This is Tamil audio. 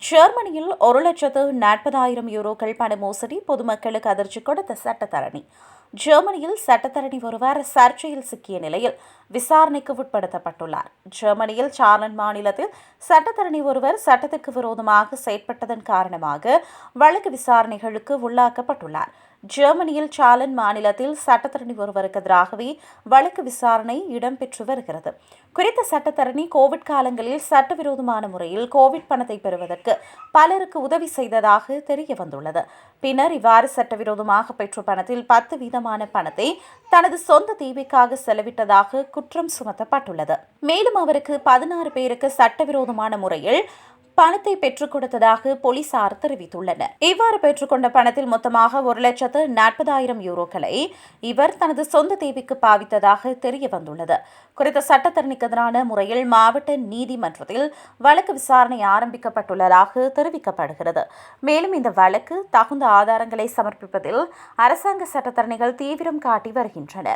ஜெர்மனியில் ஒரு லட்சத்து நாற்பதாயிரம் யூரோக்கள் பண மோசடி பொதுமக்களுக்கு அதிர்ச்சி கொடுத்த சட்டத்தரணி. ஜெர்மனியில் சட்டத்தரணி ஒருவர் சர்ச்சையில் சிக்கிய நிலையில் விசாரணைக்கு உட்படுத்தப்பட்டுள்ளார். ஜெர்மனியில் சார்லன் மாநிலத்தில் சட்டத்தரணி ஒருவர் சட்டத்துக்கு விரோதமாக செயற்பட்டதன் காரணமாக வழக்கு விசாரணைகளுக்கு உள்ளாக்கப்பட்டுள்ளார். ஜெர்மனியில் சாலன் மாநிலத்தில் சட்டத்தரணி ஒருவருக்கு எதிராகவே வழக்கு விசாரணை இடம்பெற்று வருகிறது. குறித்த சட்டத்தரணி கோவிட் காலங்களில் சட்டவிரோதமான முறையில் கோவிட் பணத்தை பெறுவதற்கு பலருக்கு உதவி செய்ததாக தெரிய வந்துள்ளது. பின்னர் இவ்வாறு சட்டவிரோதமாக பெற்ற பணத்தில் பத்து வீதமான பணத்தை தனது சொந்த தேவைக்காக செலவிட்டதாக குற்றம் சுமத்தப்பட்டுள்ளது. மேலும் அவருக்கு பதினாறு பேருக்கு சட்டவிரோதமான முறையில் பணத்தை பெற்றுக் கொடுத்ததாக போலீசார் தெரிவித்துள்ளனர். இவ்வாறு பெற்றுக்கொண்ட பணத்தில் மொத்தமாக ஒரு லட்சத்து நாற்பதாயிரம் யூரோக்களை இவர் தனது சொந்த தேவைக்கு பாவித்ததாக தெரிய வந்துள்ளது. குறித்த சட்டத்தரணிக்கு எதிரான முறையில் மாவட்ட நீதிமன்றத்தில் வழக்கு விசாரணை ஆரம்பிக்கப்பட்டுள்ளதாக தெரிவிக்கப்படுகிறது. மேலும் இந்த வழக்கு தகுந்த ஆதாரங்களை சமர்ப்பிப்பதில் அரசாங்க சட்டத்தரணிகள் தீவிரம் காட்டி வருகின்றனர்.